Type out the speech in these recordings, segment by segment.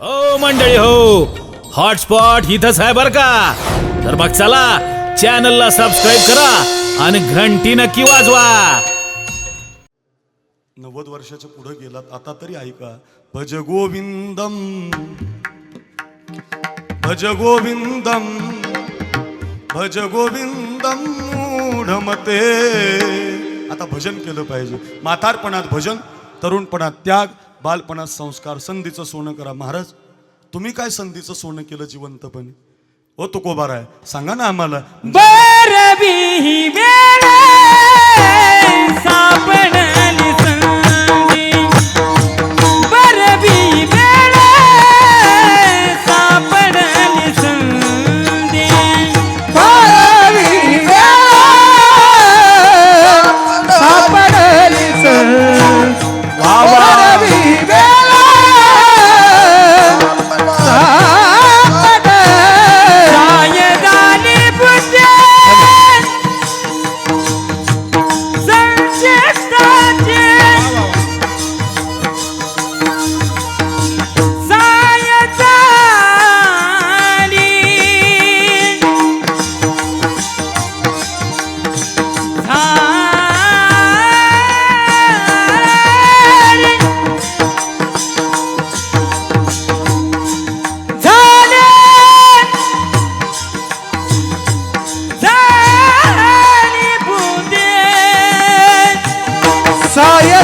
हो मंडळी हो. हॉटस्पॉट इथंच आहे बर का? तर मग चला चॅनलला सबस्क्राईब करा आणि घंटी नक्की वाजवा. नव्वद वर्षाच्या पुढे गेलात आता तरी ऐका. भज गोविंदम भज गोविंदम भज गोविंदम मूढमते. आता भजन केलं पाहिजे. म्हातारपणात भजन तरुणपणात त्याग बालपणात संस्कार संधीचं सोनं करा. महाराज तुम्ही काय संधीचं सोनं केलं जिवंतपणे? ओ तो आहे सांगा ना आम्हाला.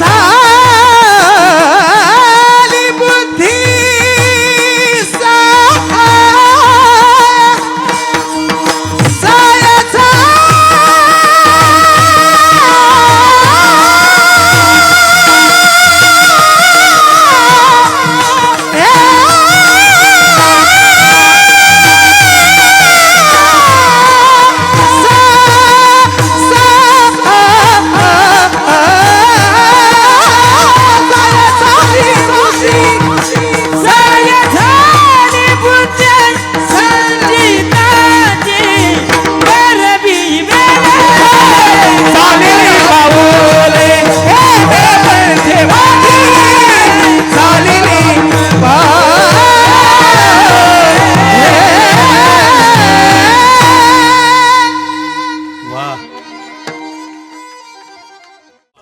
ছাড়া